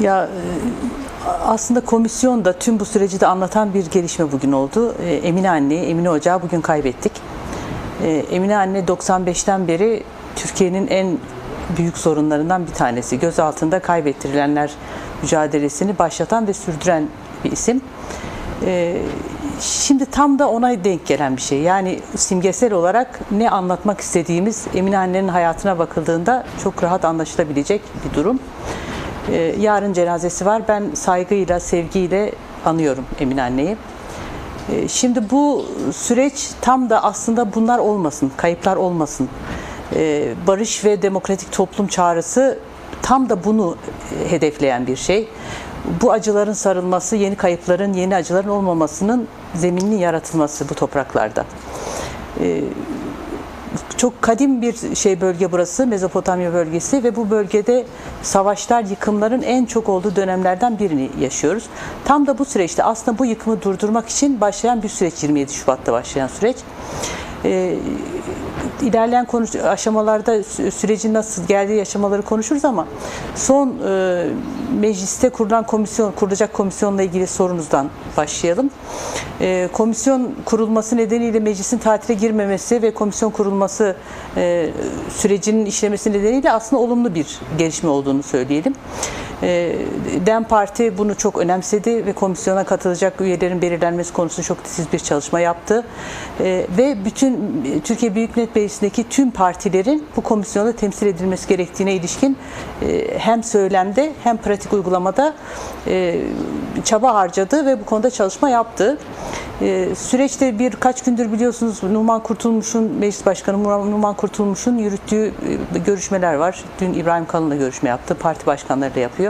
Ya e, aslında komisyonda tüm bu süreci de anlatan bir gelişme bugün oldu. E, Emine anneyi, Emine Ocağı bugün kaybettik. E, Emine anne 95'ten beri Türkiye'nin en büyük sorunlarından bir tanesi. Gözaltında kaybettirilenler mücadelesini başlatan ve sürdüren bir isim. Şimdi tam da ona denk gelen bir şey. Yani simgesel olarak ne anlatmak istediğimiz Emine annenin hayatına bakıldığında çok rahat anlaşılabilecek bir durum. Ee, yarın cenazesi var. Ben saygıyla, sevgiyle anıyorum Emine anneyi. Ee, Şimdi bu süreç tam da aslında bunlar olmasın, kayıplar olmasın. Ee, Barış ve demokratik toplum çağrısı tam da bunu e, hedefleyen bir şey. Bu acıların sarılması, yeni kayıpların, yeni acıların olmamasının zemininin yaratılması bu topraklarda çok kadim bir şey bölge burası Mezopotamya bölgesi ve bu bölgede savaşlar, yıkımların en çok olduğu dönemlerden birini yaşıyoruz. Tam da bu süreçte aslında bu yıkımı durdurmak için başlayan bir süreç 27 Şubat'ta başlayan süreç. Ee, ilerleyen konuş aşamalarda sü- sürecin nasıl geldiği aşamaları konuşuruz ama son e, mecliste kurulan komisyon kurulacak komisyonla ilgili sorunuzdan başlayalım. E, komisyon kurulması nedeniyle meclisin tatile girmemesi ve komisyon kurulması e, sürecinin işlemesi nedeniyle aslında olumlu bir gelişme olduğunu söyleyelim. E, DEM Parti bunu çok önemsedi ve komisyona katılacak üyelerin belirlenmesi konusunda çok titiz bir çalışma yaptı. E, ve bütün Türkiye Büyük Millet Meclisi'ndeki tüm partilerin bu komisyonda temsil edilmesi gerektiğine ilişkin e, hem söylemde hem pratik uygulamada e, çaba harcadı ve bu konuda çalışma yaptı. E, süreçte birkaç gündür biliyorsunuz Numan Kurtulmuş'un Meclis Başkanı Numan Kurtulmuş'un yürüttüğü görüşmeler var. Dün İbrahim Kalın'la görüşme yaptı. Parti başkanlarıyla yapıyor.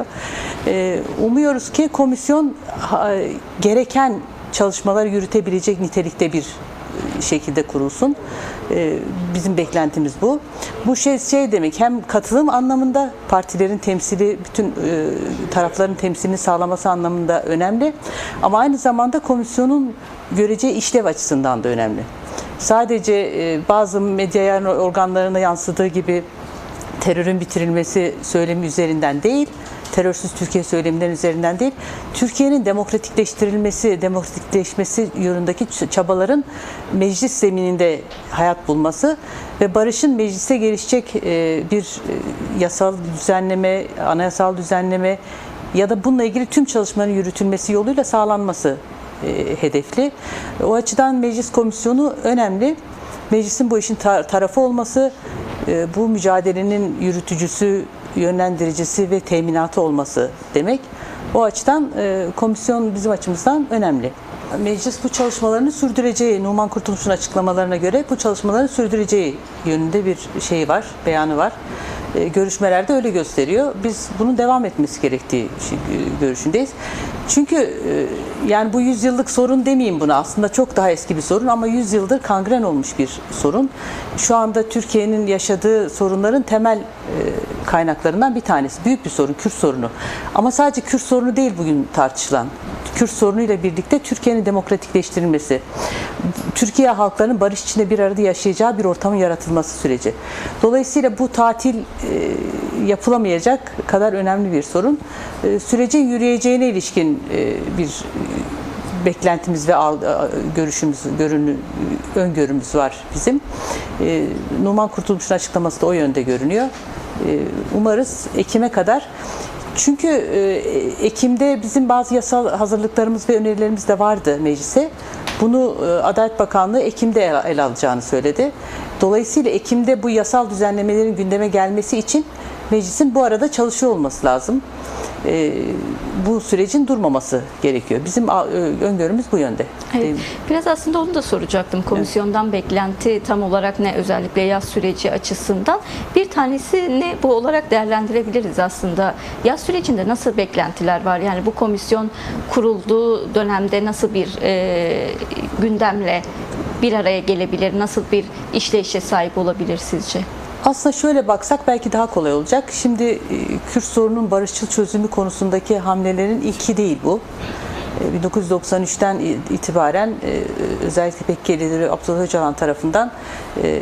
E, umuyoruz ki komisyon gereken çalışmaları yürütebilecek nitelikte bir e, şekilde kurulsun. E, Bizim beklentimiz bu. Bu şey şey demek hem katılım anlamında partilerin temsili bütün e, tarafların temsilini sağlaması anlamında önemli. Ama aynı zamanda komisyonun göreceği işlev açısından da önemli. Sadece e, bazı medya organlarına yansıdığı gibi terörün bitirilmesi söylemi üzerinden değil, terörsüz Türkiye söyleminden üzerinden değil, Türkiye'nin demokratikleştirilmesi, demokratikleşmesi yönündeki çabaların meclis zemininde hayat bulması ve barışın meclise gelişecek e, bir e, yasal düzenleme, anayasal düzenleme ya da bununla ilgili tüm çalışmaların yürütülmesi yoluyla sağlanması e, hedefli. O açıdan meclis komisyonu önemli. Meclisin bu işin ta- tarafı olması, bu mücadelenin yürütücüsü, yönlendiricisi ve teminatı olması demek. O açıdan e, komisyon bizim açımızdan önemli. Meclis bu çalışmalarını sürdüreceği, Numan Kurtulmuş'un açıklamalarına göre bu çalışmaları sürdüreceği yönünde bir şey var, beyanı var. E, görüşmelerde öyle gösteriyor. Biz bunun devam etmesi gerektiği şey- görüşündeyiz. Çünkü e, yani bu yüzyıllık sorun demeyeyim buna aslında çok daha eski bir sorun ama yüzyıldır kangren olmuş bir sorun. Şu anda Türkiye'nin yaşadığı sorunların temel e, kaynaklarından bir tanesi. Büyük bir sorun, Kürt sorunu. Ama sadece Kürt sorunu değil bugün tartışılan. Kürt sorunuyla birlikte Türkiye'nin demokratikleştirilmesi, Türkiye halklarının barış içinde bir arada yaşayacağı bir ortamın yaratılması süreci. Dolayısıyla bu tatil e, yapılamayacak kadar önemli bir sorun. E, sürecin yürüyeceğine ilişkin e, bir beklentimiz ve görüşümüz, görünü, öngörümüz var bizim. Numan Kurtulmuş'un açıklaması da o yönde görünüyor. Umarız Ekim'e kadar çünkü Ekim'de bizim bazı yasal hazırlıklarımız ve önerilerimiz de vardı meclise. Bunu e, Adalet Bakanlığı Ekim'de ele, alacağını söyledi. Dolayısıyla Ekim'de bu yasal düzenlemelerin gündeme gelmesi için meclisin bu arada çalışıyor olması lazım. E, bu sürecin durmaması gerekiyor. Bizim öngörümüz bu yönde. Evet. Biraz aslında onu da soracaktım. Komisyondan beklenti tam olarak ne özellikle yaz süreci açısından. Bir tanesi ne bu olarak değerlendirebiliriz aslında. Yaz sürecinde nasıl beklentiler var? Yani bu komisyon kurulduğu dönemde nasıl bir e, gündemle bir araya gelebilir? Nasıl bir işleyişe sahip olabilir sizce? Aslında şöyle baksak belki daha kolay olacak. Şimdi e, Kürt sorunun barışçıl çözümü konusundaki hamlelerin ilki değil bu. E, 1993'ten itibaren e, özellikle PKK lideri Abdullah Öcalan tarafından e,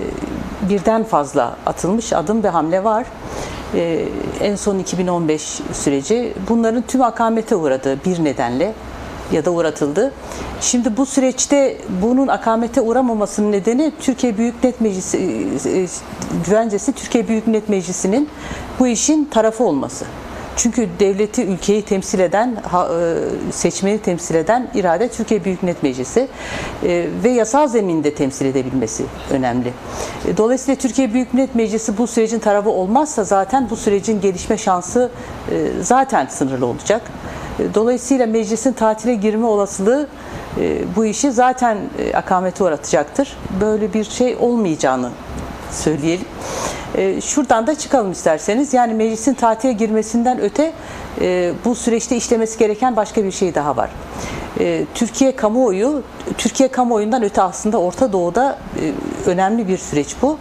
birden fazla atılmış adım ve hamle var. E, en son 2015 süreci bunların tüm akamete uğradığı bir nedenle ya da uğratıldı. Şimdi bu süreçte bunun akamete uğramamasının nedeni Türkiye Büyük Millet Meclisi e, e, güvencesi Türkiye Büyük Millet Meclisi'nin bu işin tarafı olması. Çünkü devleti, ülkeyi temsil eden, e, seçmeni temsil eden irade Türkiye Büyük Millet Meclisi ve yasal zeminde temsil edebilmesi önemli. Dolayısıyla Türkiye Büyük Millet Meclisi bu sürecin tarafı olmazsa zaten bu sürecin gelişme şansı zaten sınırlı olacak. Dolayısıyla meclisin tatile girme olasılığı e, bu işi zaten e, akamete uğratacaktır. Böyle bir şey olmayacağını söyleyelim. E, Şuradan da çıkalım isterseniz. Yani meclisin tatile girmesinden öte bu süreçte işlemesi gereken başka bir şey daha var. Türkiye kamuoyu, Türkiye kamuoyundan öte aslında Orta Doğu'da önemli bir süreç bu.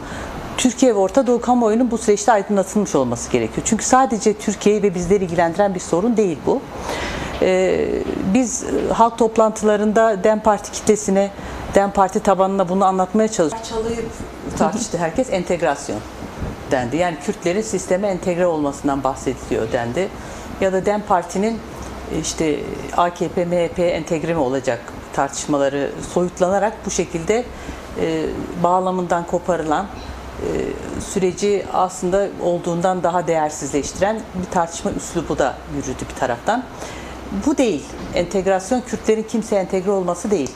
Türkiye ve Orta Doğu kamuoyunun bu süreçte aydınlatılmış olması gerekiyor. Çünkü sadece Türkiye'yi ve bizleri ilgilendiren bir sorun değil bu. Ee, biz e, halk toplantılarında DEM Parti kitlesine, DEM Parti tabanına bunu anlatmaya çalıştık. Çalıyıp tartıştı herkes entegrasyon dendi. Yani Kürtlerin sisteme entegre olmasından bahsediliyor dendi. Ya da DEM Parti'nin e, işte AKP, MHP entegre mi olacak tartışmaları soyutlanarak bu şekilde e, bağlamından koparılan süreci aslında olduğundan daha değersizleştiren bir tartışma üslubu da yürüdü bir taraftan. Bu değil. Entegrasyon Kürtlerin kimseye entegre olması değil.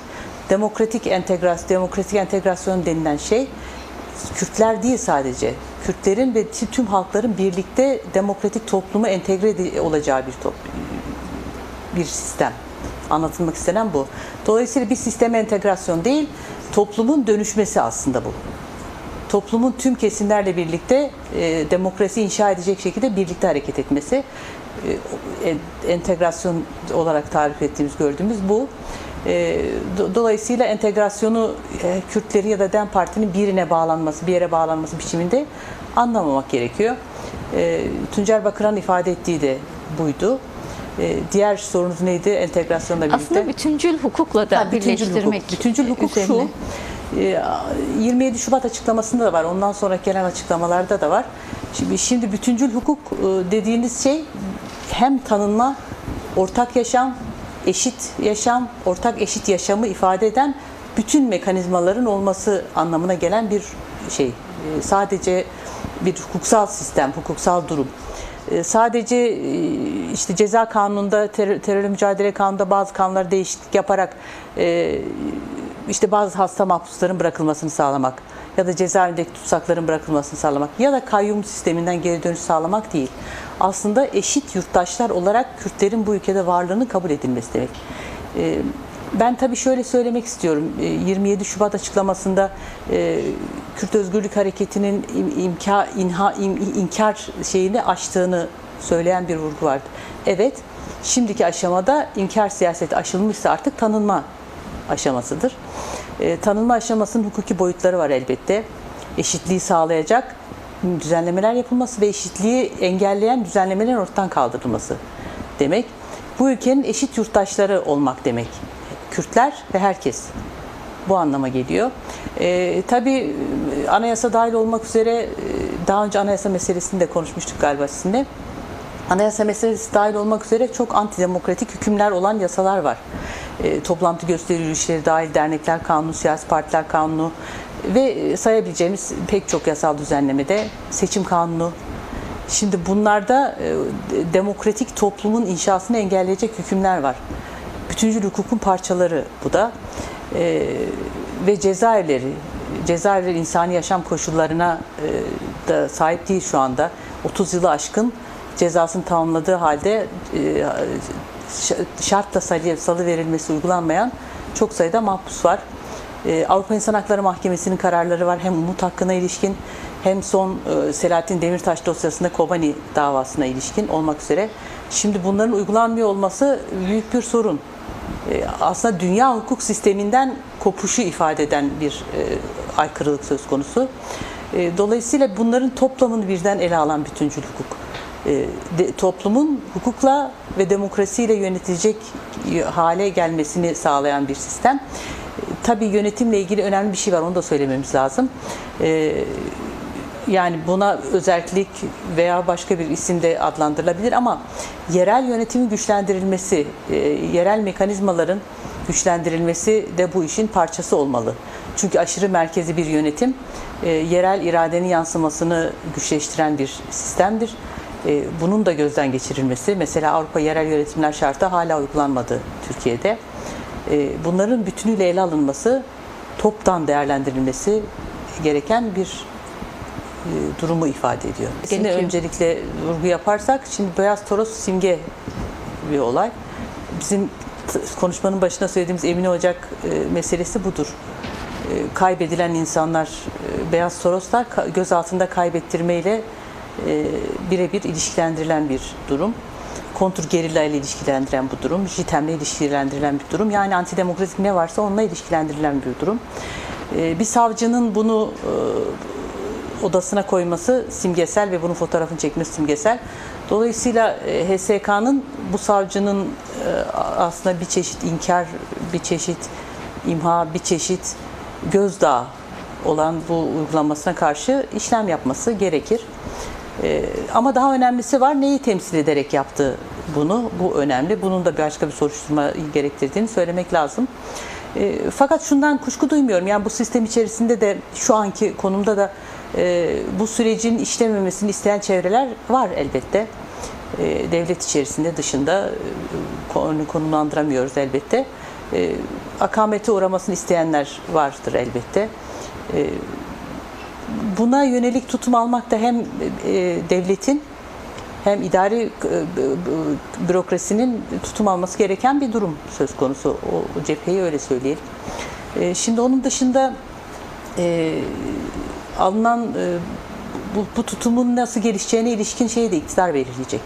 Demokratik entegrasyon, demokratik entegrasyon denilen şey Kürtler değil sadece. Kürtlerin ve tüm halkların birlikte demokratik topluma entegre olacağı bir top, bir sistem. Anlatılmak istenen bu. Dolayısıyla bir sisteme entegrasyon değil, toplumun dönüşmesi aslında bu toplumun tüm kesimlerle birlikte e, demokrasi inşa edecek şekilde birlikte hareket etmesi e, en- entegrasyon olarak tarif ettiğimiz gördüğümüz bu. E, do- dolayısıyla entegrasyonu e, Kürtleri ya da DEM Parti'nin birine bağlanması, bir yere bağlanması biçiminde anlamamak gerekiyor. E, Tuncer Bakıran ifade ettiği de buydu. E, diğer sorunuz neydi entegrasyonla birlikte? Aslında bütüncül hukukla da Ha, bütüncül birleştirmek hukuk. Bütüncül hukuk şu. üzerine. e, 27 Şubat açıklamasında da var. Ondan sonra gelen açıklamalarda da var. Şimdi, şimdi bütüncül hukuk e, dediğiniz şey hem tanınma, ortak yaşam, eşit yaşam, ortak eşit yaşamı ifade eden bütün mekanizmaların olması anlamına gelen bir şey. E, Sadece bir hukuksal sistem, hukuksal durum. E, Sadece e, işte ceza kanununda, terör, terörle mücadele kanununda bazı kanunlara değişiklik yaparak e, işte bazı hasta mahpusların bırakılmasını sağlamak ya da cezaevindeki tutsakların bırakılmasını sağlamak ya da kayyum sisteminden geri dönüş sağlamak değil. Aslında eşit yurttaşlar olarak Kürtlerin bu ülkede varlığının kabul edilmesi demek. E, ben tabii şöyle söylemek istiyorum. E, 27 Şubat açıklamasında e, Kürt Özgürlük Hareketi'nin im- imka, inha, im- inkar şeyini aştığını söyleyen bir vurgu vardı. Evet, şimdiki aşamada inkar siyaseti aşılmışsa artık tanınma aşamasıdır. E, tanınma aşamasının hukuki boyutları var elbette. Eşitliği sağlayacak düzenlemeler yapılması ve eşitliği engelleyen düzenlemelerin ortadan kaldırılması demek. Bu ülkenin eşit yurttaşları olmak demek. Kürtler ve herkes. Bu anlama geliyor. E, tabii e, anayasa dahil olmak üzere e, daha önce anayasa meselesini de konuşmuştuk galiba sizinle. Anayasa meselesi dahil olmak üzere çok antidemokratik hükümler olan yasalar var. E, toplantı gösteri yürüyüşleri dahil dernekler kanunu, siyasi partiler kanunu ve e, sayabileceğimiz pek çok yasal düzenlemede seçim kanunu. Şimdi bunlarda e, demokratik toplumun inşasını engelleyecek hükümler var. Bütüncül hukukun parçaları bu da. E, ve cezaevleri, cezaevleri insani yaşam koşullarına e, da sahip değil şu anda. 30 yılı aşkın cezasını tamamladığı halde e, şartla salı, verilmesi uygulanmayan çok sayıda mahpus var. E, Avrupa İnsan Hakları Mahkemesi'nin kararları var hem umut hakkına ilişkin hem son e, Selahattin Demirtaş dosyasında Kobani davasına ilişkin olmak üzere. Şimdi bunların uygulanmıyor olması büyük bir sorun. Aslında dünya hukuk sisteminden kopuşu ifade eden bir aykırılık söz konusu. Dolayısıyla bunların toplamını birden ele alan bütüncül hukuk. E, de- toplumun hukukla ve demokrasiyle yönetilecek hale gelmesini sağlayan bir sistem. E, tabii yönetimle ilgili önemli bir şey var onu da söylememiz lazım. E, yani buna özellik veya başka bir isimde adlandırılabilir ama yerel yönetimin güçlendirilmesi, e, yerel mekanizmaların güçlendirilmesi de bu işin parçası olmalı. Çünkü aşırı merkezi bir yönetim e, yerel iradenin yansımasını güçleştiren bir sistemdir. E, bunun da gözden geçirilmesi, mesela Avrupa Yerel Yönetimler Şartı hala uygulanmadı Türkiye'de. E, bunların bütünüyle ele alınması, toptan değerlendirilmesi gereken bir e, durumu ifade ediyor. Şimdi Gerekiyor. öncelikle vurgu yaparsak, şimdi Beyaz Toros simge bir olay. Bizim konuşmanın başında söylediğimiz Emine Ocak e, meselesi budur. Kaybedilen insanlar, Beyaz Toroslar ka- gözaltında kaybettirmeyle e, birebir ilişkilendirilen bir durum. Kontur gerilla ile ilişkilendiren bu durum, JITEM'le ilişkilendirilen bir durum. Yani antidemokratik ne varsa onunla ilişkilendirilen bir durum. E, bir savcının bunu e, odasına koyması simgesel ve bunun fotoğrafını çekmesi simgesel. Dolayısıyla e, HSK'nın bu savcının e, aslında bir çeşit inkar, bir çeşit imha, bir çeşit gözdağı olan bu uygulamasına karşı işlem yapması gerekir. E, ama daha önemlisi var neyi temsil ederek yaptı bunu. Bu önemli. Bunun da başka bir soruşturma gerektirdiğini söylemek lazım. E, fakat şundan kuşku duymuyorum. Yani bu sistem içerisinde de şu anki konumda da e, bu sürecin işlememesini isteyen çevreler var elbette. E, devlet içerisinde dışında e, konu konumlandıramıyoruz elbette. E, akamete uğramasını isteyenler vardır elbette. E, buna yönelik tutum almak da hem e, devletin hem idari e, bürokrasinin tutum alması gereken bir durum söz konusu. O, cepheyi öyle söyleyelim. E, Şimdi onun dışında alınan bu, bu tutumun nasıl gelişeceğine ilişkin şeyi de iktidar belirleyecek.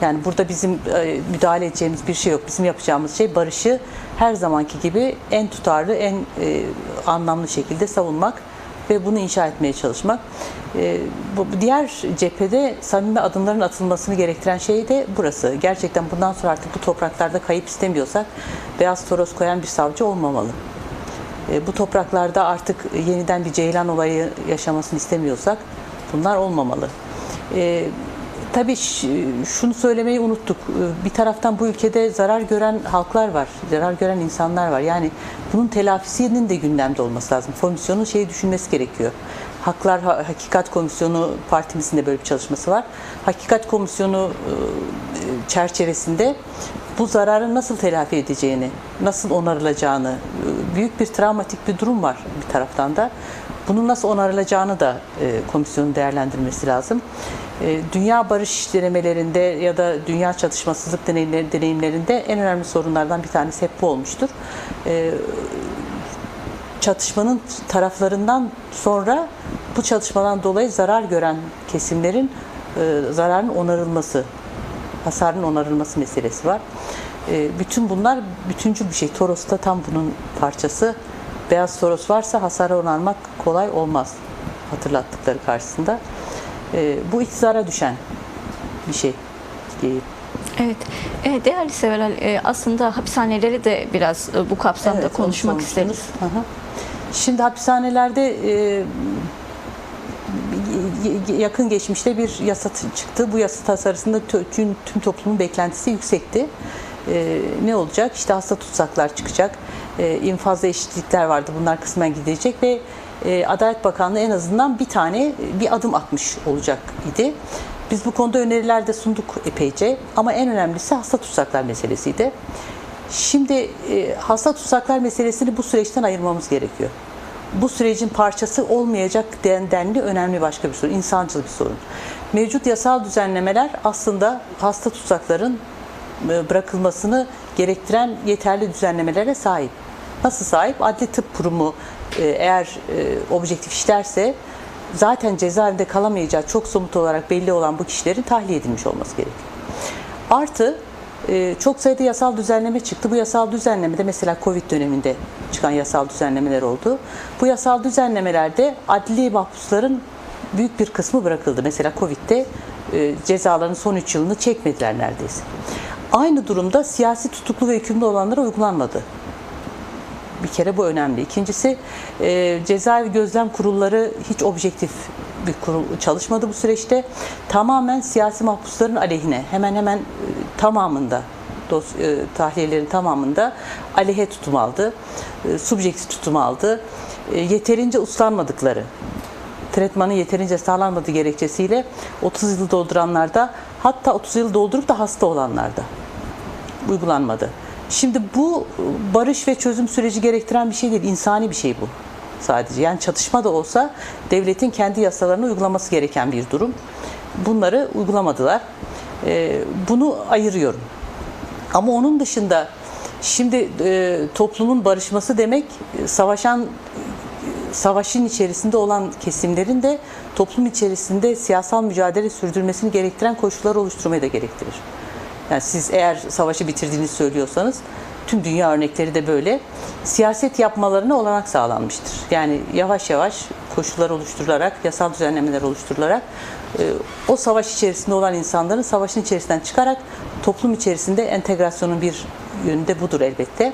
Yani burada bizim e, müdahale edeceğimiz bir şey yok. Bizim yapacağımız şey barışı her zamanki gibi en tutarlı, en anlamlı şekilde savunmak ve bunu inşa etmeye çalışmak. E, bu diğer cephede samimi adımların atılmasını gerektiren şey de burası. Gerçekten bundan sonra artık bu topraklarda kayıp istemiyorsak beyaz toros koyan bir savcı olmamalı. E, bu topraklarda artık yeniden bir ceylan olayı yaşamasını istemiyorsak bunlar olmamalı. Tabii şunu söylemeyi unuttuk. E, Bir taraftan bu ülkede zarar gören halklar var, zarar gören insanlar var. Yani bunun telafisinin de gündemde olması lazım. Komisyonun şeyi düşünmesi gerekiyor. Haklar Ha- Hakikat Komisyonu partimizin de böyle bir çalışması var. Hakikat Komisyonu e, çerçevesinde bu zararı nasıl telafi edeceğini, nasıl onarılacağını, e, büyük bir travmatik bir durum var bir taraftan da. Bunun nasıl onarılacağını da e, komisyonun değerlendirmesi lazım. E, Dünya barış denemelerinde ya da dünya çatışmasızlık deneyimleri- deneyimlerinde en önemli sorunlardan bir tanesi hep bu olmuştur. E, çatışmanın taraflarından sonra bu çatışmadan dolayı zarar gören kesimlerin e, zararın onarılması, hasarın onarılması meselesi var. Bütün bunlar bütüncül bir şey. Toros da tam bunun parçası. Beyaz Toros varsa hasarı onarmak kolay olmaz hatırlattıkları karşısında. E, bu iktidara düşen bir şey diyeyim. Evet. Evet, değerli Severel, e, aslında hapishaneleri de biraz e, bu kapsamda Evet, konuşmak onu isteriz. Şimdi hapishanelerde e, yakın geçmişte bir yasa çıktı. Bu yasa tasarısında tüm, tüm toplumun beklentisi yüksekti. E, ne olacak? İşte hasta tutsaklar çıkacak. E, infazda eşitlikler vardı. Bunlar kısmen gidecek ve e, Adalet Bakanlığı en azından bir tane bir adım atmış olacak idi. Biz bu konuda öneriler de sunduk epeyce ama en önemlisi hasta tutsaklar meselesiydi. Şimdi e, hasta tutsaklar meselesini bu süreçten ayırmamız gerekiyor. Bu sürecin parçası olmayacak den- denli önemli başka bir sorun, insancıl bir sorun. Mevcut yasal düzenlemeler aslında hasta tutsakların e, bırakılmasını gerektiren yeterli düzenlemelere sahip. Nasıl sahip? Adli Tıp Kurumu e, eğer e, objektif işlerse zaten cezaevinde kalamayacağı çok somut olarak belli olan bu kişilerin tahliye edilmiş olması gerekiyor. Artı e, çok sayıda yasal düzenleme çıktı. Bu yasal düzenlemede mesela Covid döneminde çıkan yasal düzenlemeler oldu. Bu yasal düzenlemelerde adli mahpusların büyük bir kısmı bırakıldı. Mesela Covid'de e, cezaların son 3 yılını çekmediler neredeyse. Aynı durumda siyasi tutuklu ve hükümlü olanlara uygulanmadı. Bir kere bu önemli. İkincisi e, cezaevi gözlem kurulları hiç objektif bir kurul çalışmadı bu süreçte. Tamamen siyasi mahpusların aleyhine hemen hemen e, tamamında dos, e, tahliyelerin tamamında aleyhe tutum aldı. E, subjektif tutum aldı. E, yeterince uslanmadıkları tretmanı yeterince sağlanmadığı gerekçesiyle 30 yılı dolduranlarda hatta 30 yıl doldurup da hasta olanlarda uygulanmadı. Şimdi bu barış ve çözüm süreci gerektiren bir şey değil, insani bir şey bu sadece. Yani çatışma da olsa devletin kendi yasalarını uygulaması gereken bir durum. Bunları uygulamadılar. Ee, bunu ayırıyorum. Ama onun dışında şimdi e, toplumun barışması demek e, savaşan savaşın içerisinde olan kesimlerin de toplum içerisinde siyasal mücadele sürdürmesini gerektiren koşullar oluşturmayı da gerektirir. Yani siz eğer savaşı bitirdiğini söylüyorsanız tüm dünya örnekleri de böyle. Siyaset yapmalarına olanak sağlanmıştır. Yani yavaş yavaş koşullar oluşturularak, yasal düzenlemeler oluşturularak e, o savaş içerisinde olan insanların savaşın içerisinden çıkarak toplum içerisinde entegrasyonun bir yönü de budur elbette.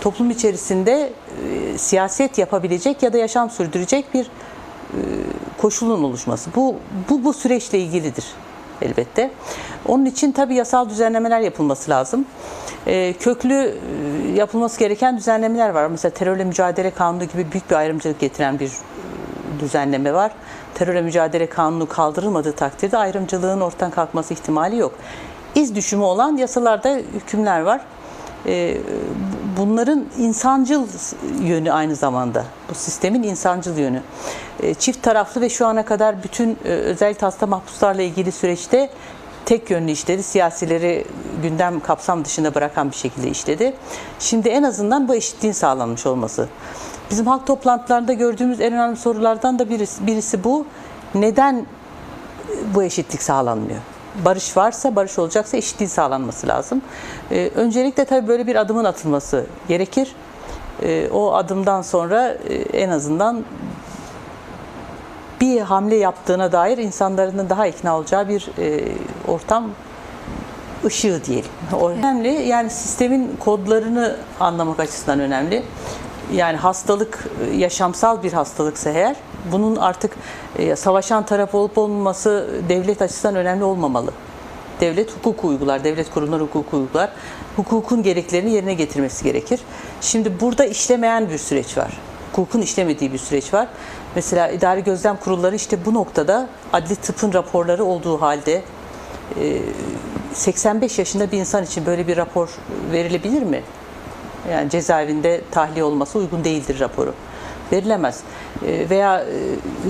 Toplum içerisinde e, siyaset yapabilecek ya da yaşam sürdürecek bir e, koşulun oluşması. Bu, bu, bu süreçle ilgilidir elbette. Onun için tabi yasal düzenlemeler yapılması lazım. E, köklü yapılması gereken düzenlemeler var. Mesela terörle mücadele kanunu gibi büyük bir ayrımcılık getiren bir e, düzenleme var. Terörle mücadele kanunu kaldırılmadığı takdirde ayrımcılığın ortadan kalkması ihtimali yok. İz düşümü olan yasalarda hükümler var. E, bunların insancıl yönü aynı zamanda. Bu sistemin insancıl yönü. E, çift taraflı ve şu ana kadar bütün e, özellikle hasta mahpuslarla ilgili süreçte tek yönlü işledi. Siyasileri gündem kapsam dışında bırakan bir şekilde işledi. Şimdi en azından bu eşitliğin sağlanmış olması. Bizim halk toplantılarında gördüğümüz en önemli sorulardan da birisi, birisi bu. Neden bu eşitlik sağlanmıyor? Barış varsa, barış olacaksa eşitliğin sağlanması lazım. Ee, öncelikle tabii böyle bir adımın atılması gerekir. Ee, o adımdan sonra e, en azından bir hamle yaptığına dair insanların daha ikna olacağı bir e, ortam ışığı diyelim. O önemli. Yani sistemin kodlarını anlamak açısından önemli. Yani hastalık e, yaşamsal bir hastalıksa eğer bunun artık e, savaşan taraf olup olmaması devlet açısından önemli olmamalı. Devlet hukuku uygular, devlet kurumları hukuku uygular. Hukukun gereklerini yerine getirmesi gerekir. Şimdi burada işlemeyen bir süreç var. Hukukun işlemediği bir süreç var. Mesela idari gözlem kurulları işte bu noktada adli tıpın raporları olduğu halde e, 85 yaşında bir insan için böyle bir rapor verilebilir mi? Yani cezaevinde tahliye olması uygun değildir raporu. Verilemez. E, Veya e,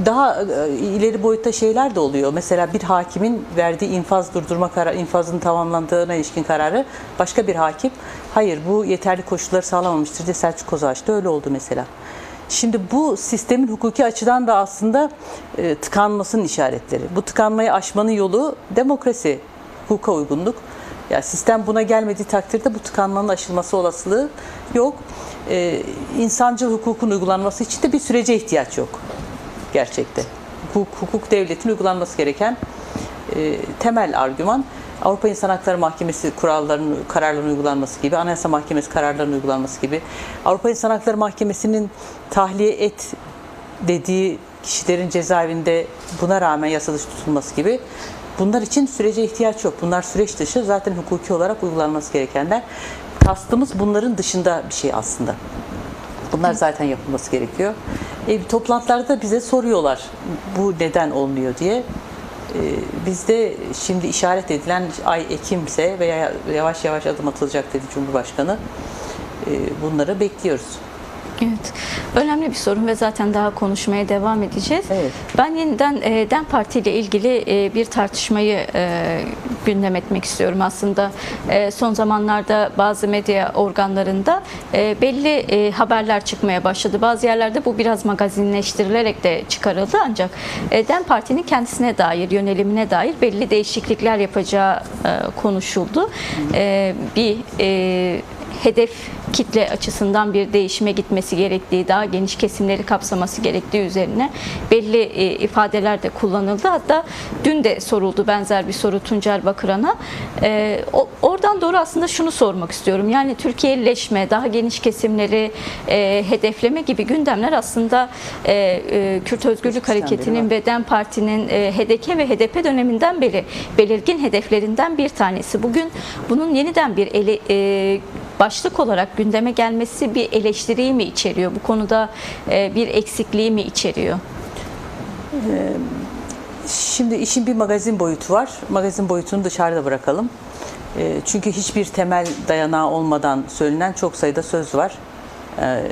daha e, ileri boyutta şeyler de oluyor. Mesela bir hakimin verdiği infaz durdurma kararı, infazın tamamlandığına ilişkin kararı başka bir hakim hayır bu yeterli koşulları sağlamamıştır diye Selçuk Kozağaç'ta öyle oldu mesela. Şimdi bu sistemin hukuki açıdan da aslında e, tıkanmasının işaretleri. Bu tıkanmayı aşmanın yolu demokrasi, hukuka uygunluk. Ya sistem buna gelmediği takdirde bu tıkanmanın aşılması olasılığı yok. E, insancıl hukukun uygulanması için de bir sürece ihtiyaç yok gerçekte. Hukuk, hukuk devletin uygulanması gereken e, temel argüman Avrupa İnsan Hakları Mahkemesi kurallarının kararlarının uygulanması gibi, Anayasa Mahkemesi kararlarının uygulanması gibi, Avrupa İnsan Hakları Mahkemesi'nin tahliye et dediği kişilerin cezaevinde buna rağmen yasa dışı tutulması gibi bunlar için sürece ihtiyaç yok. Bunlar süreç dışı zaten hukuki olarak uygulanması gerekenler. Kastımız bunların dışında bir şey aslında. Bunlar zaten yapılması gerekiyor. E, toplantılarda bize soruyorlar bu neden olmuyor diye. E, bizde şimdi işaret edilen ay Ekim'se veya yavaş yavaş adım atılacak dedi Cumhurbaşkanı. E, bunları bekliyoruz. Evet. Önemli bir sorun ve zaten daha konuşmaya devam edeceğiz. Evet. Ben yeniden e, DEM Parti ile ilgili e, bir tartışmayı e, gündem etmek istiyorum aslında. E, son zamanlarda bazı medya organlarında e, belli e, haberler çıkmaya başladı. Bazı yerlerde bu biraz magazinleştirilerek de çıkarıldı ancak e, DEM Parti'nin kendisine dair, yönelimine dair belli değişiklikler yapacağı e, konuşuldu. E, bir e, hedef kitle açısından bir değişime gitmesi gerektiği, daha geniş kesimleri kapsaması gerektiği üzerine belli e, ifadeler de kullanıldı. Hatta dün de soruldu benzer bir soru Tuncer Bakıran'a. E, oradan doğru aslında şunu sormak istiyorum. Yani Türkiye'leşme, daha geniş kesimleri e, hedefleme gibi gündemler aslında Kürt Özgürlük Hareketi'nin ve DEM Parti'nin HDK ve HDP döneminden beri belirgin hedeflerinden bir tanesi. Bugün bunun yeniden bir ele, e, başlık olarak gündeme gelmesi bir eleştiriyi mi içeriyor? Bu konuda e, bir eksikliği mi içeriyor? Şimdi işin bir magazin boyutu var. Magazin boyutunu dışarıda bırakalım. E, Çünkü hiçbir temel dayanağı olmadan söylenen çok sayıda söz var. E,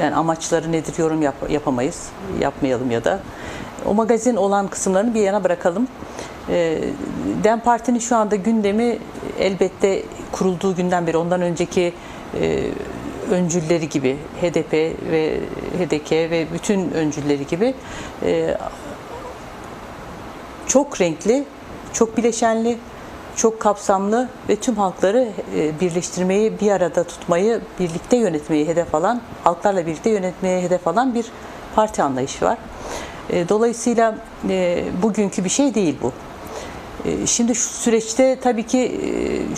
Yani amaçları nedir yorum yap- yapamayız, yapmayalım ya da. O magazin olan kısımlarını bir yana bırakalım. Dem Parti'nin şu anda gündemi elbette kurulduğu günden beri ondan önceki e, öncülleri gibi HDP ve HDK ve bütün öncülleri gibi e, çok renkli, çok bileşenli, çok kapsamlı ve tüm halkları e, birleştirmeyi, bir arada tutmayı, birlikte yönetmeyi hedef alan, halklarla birlikte yönetmeye hedef alan bir parti anlayışı var. E, Dolayısıyla e, bugünkü bir şey değil bu. E, Şimdi şu süreçte tabii ki e,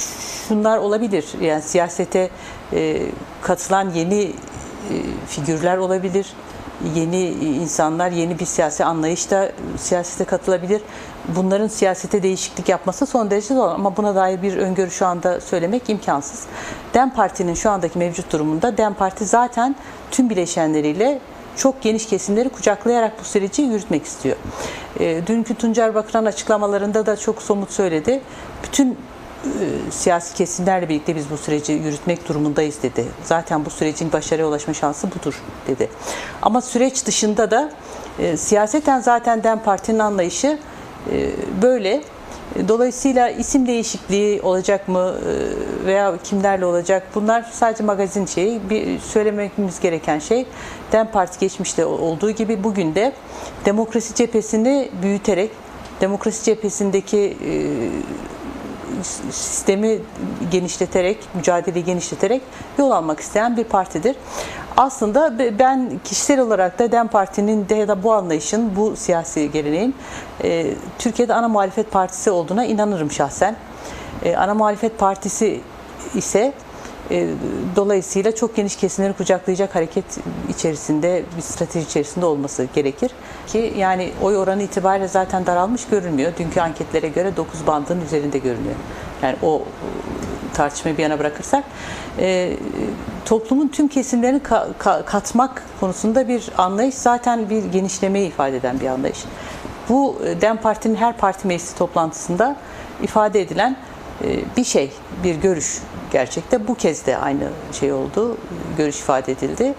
şunlar olabilir. Yani siyasete e, katılan yeni figürler olabilir. Yeni insanlar, yeni bir siyasi anlayış da siyasete katılabilir. Bunların siyasete değişiklik yapması son derece zor ama buna dair bir öngörü şu anda söylemek imkansız. DEM Parti'nin şu andaki mevcut durumunda DEM Parti zaten tüm bileşenleriyle çok geniş kesimleri kucaklayarak bu süreci yürütmek istiyor. E, dünkü Tuncer Bakıran açıklamalarında da çok somut söyledi. Bütün e, siyasi kesimlerle birlikte biz bu süreci yürütmek durumundayız dedi. Zaten bu sürecin başarıya ulaşma şansı budur dedi. Ama süreç dışında da e, siyaseten zaten DEM Parti'nin anlayışı böyle. Dolayısıyla isim değişikliği olacak mı e, veya kimlerle olacak bunlar sadece magazin şeyi. Bir söylememiz gereken şey DEM Parti geçmişte olduğu gibi bugün de demokrasi cephesini büyüterek demokrasi cephesindeki e, sistemi genişleterek, mücadeleyi genişleterek yol almak isteyen bir partidir. Aslında be- ben kişisel olarak da DEM Parti'nin de ya da bu anlayışın, bu siyasi geleneğin e, Türkiye'de ana muhalefet partisi olduğuna inanırım şahsen. E, ana muhalefet partisi ise dolayısıyla çok geniş kesimleri kucaklayacak hareket içerisinde, bir strateji içerisinde olması gerekir. Ki yani oy oranı itibariyle zaten daralmış görünmüyor. Dünkü anketlere göre 9 bandın üzerinde görünüyor. Yani o e, tartışmayı bir yana bırakırsak e, toplumun tüm kesimlerini ka- ka- katmak konusunda bir anlayış zaten bir genişlemeyi ifade eden bir anlayış. Bu e, DEM Parti'nin her parti meclisi toplantısında ifade edilen e, bir şey, bir görüş gerçekte. Bu kez de aynı şey oldu, görüş ifade edildi.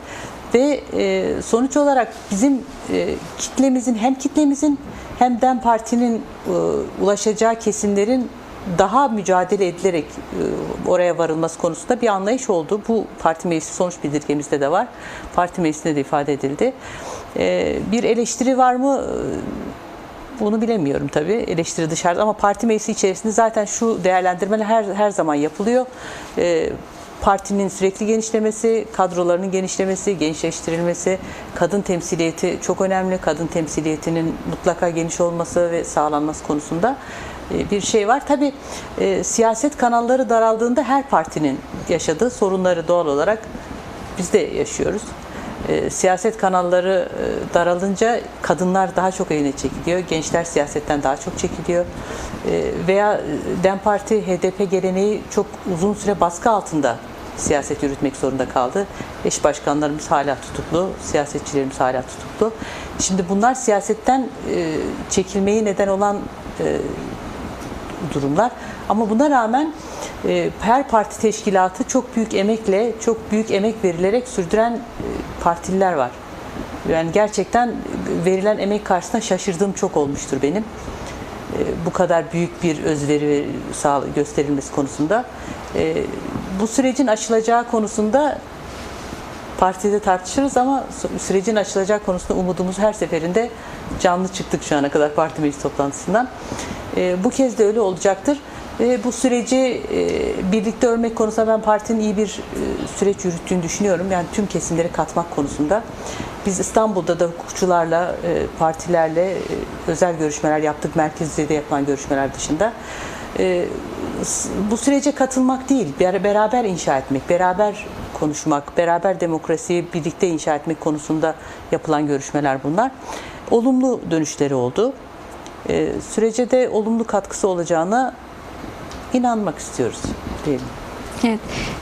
Ve e, sonuç olarak bizim e, kitlemizin, hem kitlemizin hem DEM Parti'nin e, ulaşacağı kesimlerin daha mücadele edilerek oraya varılması konusunda bir anlayış oldu. Bu parti meclisi sonuç bildirgemizde de var. Parti meclisinde de ifade edildi. Bir eleştiri var mı? Bunu bilemiyorum tabii eleştiri dışarıda ama parti meclisi içerisinde zaten şu değerlendirmeler her, her zaman yapılıyor. Ee, partinin sürekli genişlemesi, kadrolarının genişlemesi, gençleştirilmesi, kadın temsiliyeti çok önemli. Kadın temsiliyetinin mutlaka geniş olması ve sağlanması konusunda e, bir şey var. Tabii e, siyaset kanalları daraldığında her partinin yaşadığı sorunları doğal olarak biz de yaşıyoruz. E, siyaset kanalları e, daralınca kadınlar daha çok eline çekiliyor. Gençler siyasetten daha çok çekiliyor. E, veya e, DEM Parti, HDP geleneği çok uzun süre baskı altında siyaset yürütmek zorunda kaldı. Eş başkanlarımız hala tutuklu, siyasetçilerimiz hala tutuklu. Şimdi bunlar siyasetten e, çekilmeyi neden olan durumlar. Ama buna rağmen e, her parti teşkilatı çok büyük emekle, çok büyük emek verilerek sürdüren e, partililer var. Yani gerçekten verilen emek karşısında şaşırdığım çok olmuştur benim. E, bu kadar büyük bir özveri gösterilmesi konusunda. E, bu sürecin aşılacağı konusunda partide tartışırız ama sü- sürecin açılacağı konusunda umudumuz her seferinde canlı çıktık şu ana kadar parti meclis toplantısından. E, bu kez de öyle olacaktır. Bu süreci e, birlikte örmek konusunda ben partinin iyi bir e, süreç yürüttüğünü düşünüyorum. Yani tüm kesimleri katmak konusunda. Biz İstanbul'da da hukukçularla, e, partilerle özel görüşmeler yaptık. Merkezde de yapılan görüşmeler dışında. Bu sürece katılmak değil, ber- beraber inşa etmek, beraber konuşmak, beraber demokrasiyi birlikte inşa etmek konusunda yapılan görüşmeler bunlar. Olumlu dönüşleri oldu. Sürece de olumlu katkısı olacağına inanmak istiyoruz diyelim. Evet.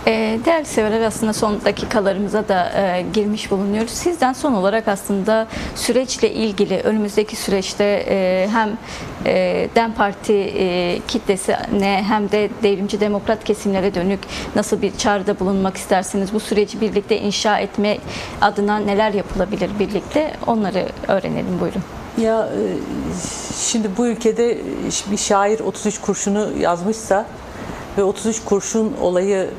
Ee, değerli severler aslında son dakikalarımıza da e, girmiş bulunuyoruz. Sizden son olarak aslında süreçle ilgili önümüzdeki süreçte e, hem e, DEM Parti e, kitlesine hem de devrimci demokrat kesimlere dönük nasıl bir çağrıda bulunmak istersiniz? Bu süreci birlikte inşa etme adına neler yapılabilir birlikte? Onları öğrenelim buyurun. Ya e, şimdi bu ülkede bir şair 33 kurşunu yazmışsa ve 33 kurşun olayı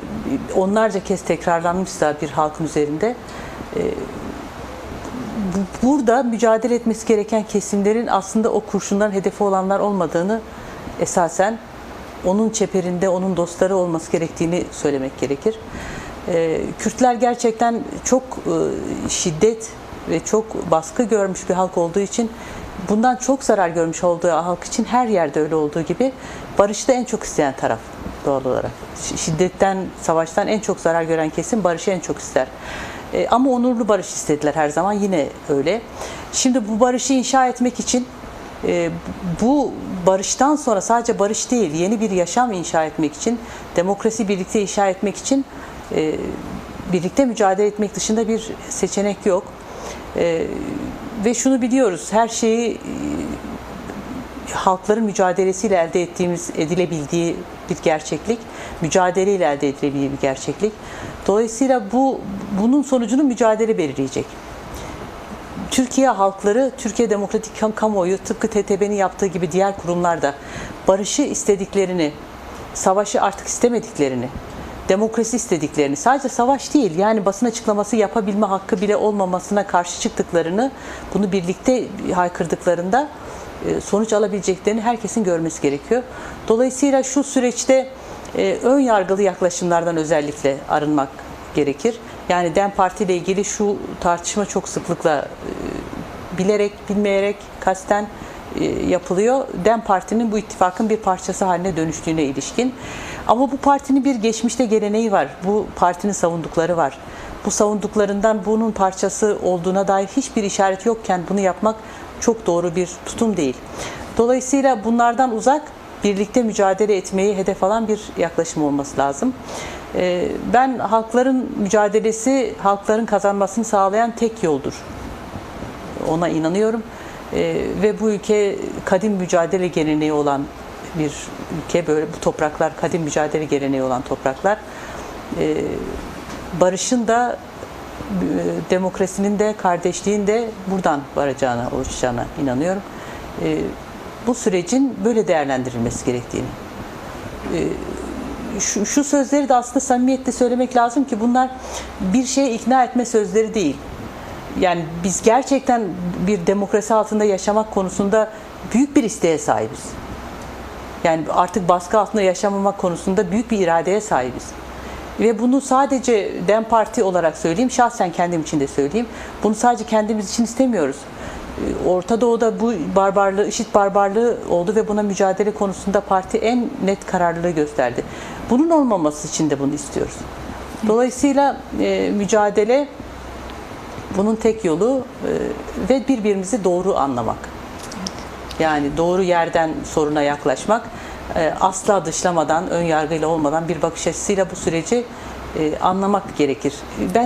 onlarca kez tekrarlanmışsa bir halkın üzerinde e, bu- burada mücadele etmesi gereken kesimlerin aslında o kurşunların hedefi olanlar olmadığını esasen onun çeperinde onun dostları olması gerektiğini söylemek gerekir. Ee, Kürtler gerçekten çok e, şiddet ve çok baskı görmüş bir halk olduğu için bundan çok zarar görmüş olduğu halk için her yerde öyle olduğu gibi barışı da en çok isteyen taraf doğal olarak. Şiddetten, savaştan en çok zarar gören kesim barışı en çok ister. E, ama onurlu barış istediler her zaman yine öyle. Şimdi bu barışı inşa etmek için e, bu barıştan sonra sadece barış değil, yeni bir yaşam inşa etmek için, demokrasi birlikte inşa etmek için e, birlikte mücadele etmek dışında bir seçenek yok. E, ve şunu biliyoruz, her şeyi e, halkların mücadelesiyle elde ettiğimiz, edilebildiği bir gerçeklik, mücadeleyle elde edilebildiği bir gerçeklik. Dolayısıyla bu bunun sonucunu mücadele belirleyecek. Türkiye halkları, Türkiye Demokratik Kam- Kamuoyu tıpkı TTB'nin yaptığı gibi diğer kurumlar da barışı istediklerini, savaşı artık istemediklerini, demokrasi istediklerini, sadece savaş değil yani basın açıklaması yapabilme hakkı bile olmamasına karşı çıktıklarını, bunu birlikte haykırdıklarında e, sonuç alabileceklerini herkesin görmesi gerekiyor. Dolayısıyla şu süreçte e, ön yargılı yaklaşımlardan özellikle arınmak gerekir. Yani DEM Parti ile ilgili şu tartışma çok sıklıkla e, bilerek, bilmeyerek, kasten yapılıyor. DEM Parti'nin bu ittifakın bir parçası haline dönüştüğüne ilişkin. Ama bu partinin bir geçmişte geleneği var. Bu partinin savundukları var. Bu savunduklarından bunun parçası olduğuna dair hiçbir işaret yokken bunu yapmak çok doğru bir tutum değil. Dolayısıyla bunlardan uzak birlikte mücadele etmeyi hedef alan bir yaklaşım olması lazım. Ee, Ben halkların mücadelesi, halkların kazanmasını sağlayan tek yoldur. Ona inanıyorum. Ee, Ve bu ülke kadim mücadele geleneği olan bir ülke. Böyle bu topraklar kadim mücadele geleneği olan topraklar. Ee, Barışın da e, demokrasinin de kardeşliğin de buradan varacağına, oluşacağına inanıyorum. Ee, Bu sürecin böyle değerlendirilmesi gerektiğini şu, şu sözleri de aslında samimiyetle söylemek lazım ki bunlar bir şeye ikna etme sözleri değil. Yani biz gerçekten bir demokrasi altında yaşamak konusunda büyük bir isteğe sahibiz. Yani artık baskı altında yaşamamak konusunda büyük bir iradeye sahibiz. Ve bunu sadece DEM Parti olarak söyleyeyim, şahsen kendim için de söyleyeyim. Bunu sadece kendimiz için istemiyoruz. Ee, Orta Doğu'da bu barbarlığı, işit barbarlığı oldu ve buna mücadele konusunda parti en net kararlılığı gösterdi. Bunun olmaması için de bunu istiyoruz. Dolayısıyla e, mücadele bunun tek yolu e, ve birbirimizi doğru anlamak. Yani doğru yerden soruna yaklaşmak, e, asla dışlamadan, ön yargıyla olmadan bir bakış açısıyla bu süreci e, anlamak gerekir. Ben